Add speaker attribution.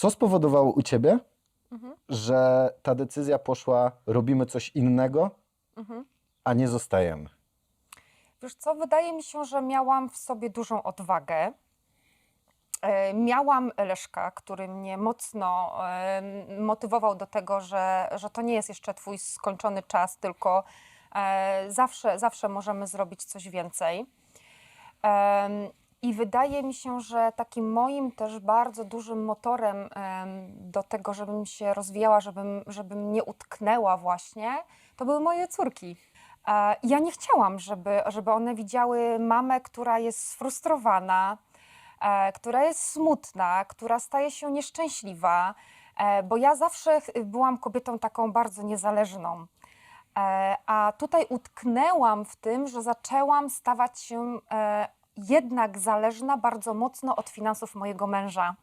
Speaker 1: Co spowodowało u ciebie, że ta decyzja poszła, robimy coś innego, a nie zostajemy?
Speaker 2: Wiesz co, wydaje mi się, że miałam w sobie dużą odwagę. E, Miałam Leszka, który mnie mocno motywował do tego, że, że to nie jest jeszcze twój skończony czas, tylko e, zawsze, zawsze możemy zrobić coś więcej. I wydaje mi się, że takim moim też bardzo dużym motorem em, do tego, żebym się rozwijała, żebym, żebym nie utknęła właśnie, to były moje córki. Ja nie chciałam, żeby, żeby one widziały mamę, która jest sfrustrowana, e, która jest smutna, która staje się nieszczęśliwa, e, bo ja zawsze byłam kobietą taką bardzo niezależną. E, A tutaj utknęłam w tym, że zaczęłam stawać się jednak zależna bardzo mocno od finansów mojego męża.